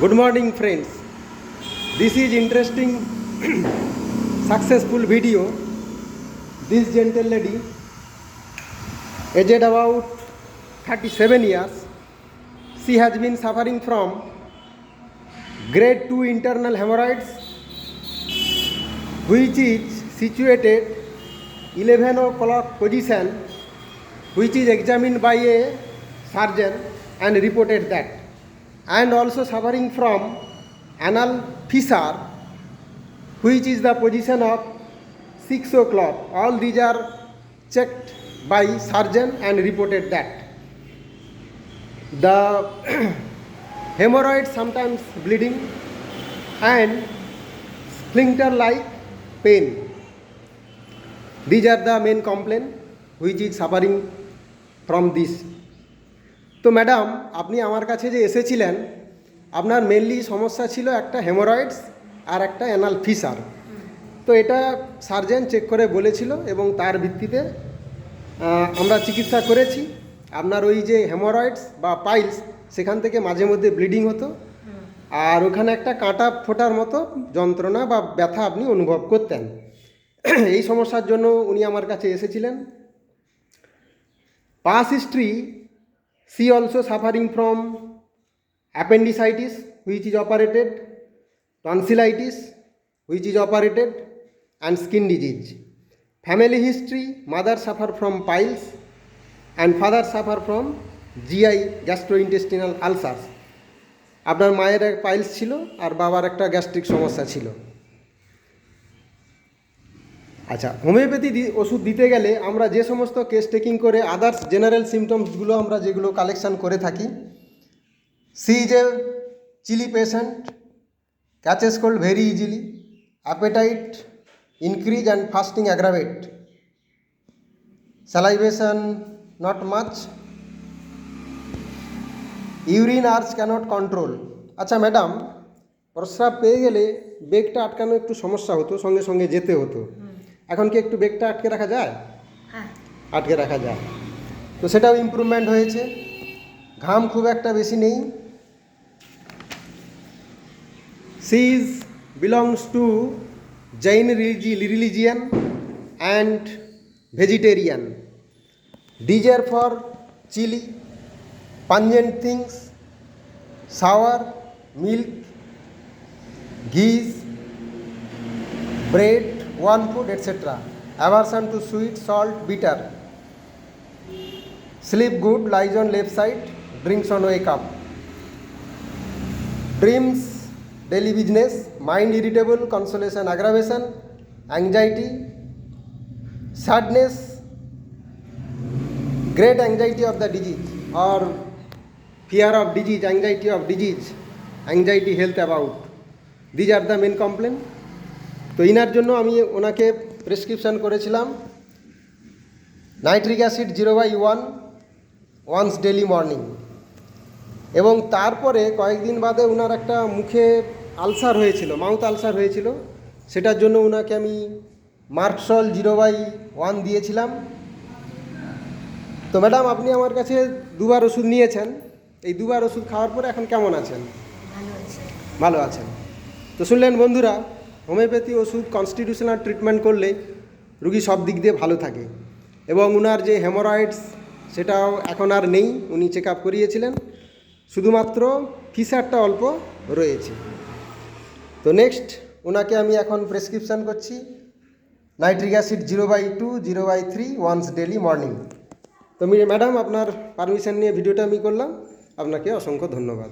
Good morning, friends. This is interesting, successful video. This gentle lady, aged about 37 years, she has been suffering from grade 2 internal hemorrhoids, which is situated 11 o'clock position, which is examined by a surgeon and reported that and also suffering from anal fissure which is the position of 6 o'clock all these are checked by surgeon and reported that the hemorrhoid sometimes bleeding and sphincter like pain these are the main complaint which is suffering from this তো madam, আপনি আমার কাছে যে এসেছিলেন, আপনার mainly সমস্যা ছিল একটা হেমোরয়েডস আর একটা অ্যানাল ফিসার তো এটা সার্জেন চেক করে বলেছিল এবং তার ভিত্তিতে আমরা চিকিৎসা করেছি। আপনার ওই যে হেমোরয়েডস বা পাইলস সেখান থেকে মাঝে মধ্যে ব্লিডিং হতো। আর ওখানে একটা কাঁটা ফোটার মতো যন্ত্রণা বা ব্যথা আপনি অনুভব করতেন। এই সমস্যার জন্য উনি আমার কাছে এসেছিলেন। past history she also suffering from appendicitis which is operated tonsillitis which is operated and skin disease family history mother suffer from piles and father suffer from gi gastrointestinal ulcers আপনার মায়ের এক পাইলস ছিল আর বাবার একটা gastric সমস্যা ছিল আচ্ছা homeopathy ওষুধ দিতে গেলে আমরা যে সমস্ত কেস টেকিং করে আদার্স জেনারেল সিমটমসগুলো আমরা যেগুলো কালেকশান করে থাকি she is a chilly patient catches cold very easily appetite increase and fasting aggravate salivation not much urine urge can't control আচ্ছা ম্যাডাম প্রস্রাব পেয়ে গেলে বেগটা আটকানো একটু সমস্যা হতো, সঙ্গে সঙ্গে যেতে হতো। এখন কি একটু বেগটা আটকে রাখা যায়? হ্যাঁ। আটকে রাখা যায়। তো সেটাও ইমপ্রুভমেন্ট হয়েছে। ঘাম খুব একটা বেশি নেই। She's belongs to Jain religion and vegetarian desire for chilli pungent things, sour, milk, ghees, bread, one food, etc. Aversion to sweet, salt, bitter. Sleep good, lies on left side, drinks on wake up. Dreams, daily business, mind irritable, consolation, aggravation, anxiety, sadness, great anxiety of the disease or fear of disease, anxiety of disease, anxiety health about. These are the main complaint. তো ইনার জন্য আমি ওনাকে prescription করেছিলাম। Nitric acid zero by one once daily morning. এবং তারপরে কয়েকদিন বাদে ওনার একটা মুখে আলসার হয়েছিল মাউথ আলসার হয়েছিল। সেটার জন্য ওনাকে আমি মার্কসল জিরো বাই ওয়ান দিয়েছিলাম। তো ম্যাডাম আপনি আমার কাছে দুবার ওষুধ নিয়েছেন। এই দুবার ওষুধ খাওয়ার পরে এখন কেমন আছেন? ভালো ভালো আছেন। তো শুনলেন বন্ধুরা হোমিওপ্যাথি ওষুধ কনস্টিটিউশনাল ট্রিটমেন্ট করলে রুগী সব দিক দিয়ে ভালো থাকে। এবং ওনার যে হেমোরয়েডস সেটাও এখন আর নেই, উনি চেক আপ করিয়েছিলেন। শুধুমাত্র ফিসারটা অল্প রয়েছে। তো নেক্সট ওনাকে আমি এখন প্রেসক্রিপশান করছি। Nitric acid zero by two zero by three once daily morning তো ম্যাডাম আপনার পারমিশন নিয়ে ভিডিওটা আমি করলাম। আপনাকে অসংখ্য ধন্যবাদ।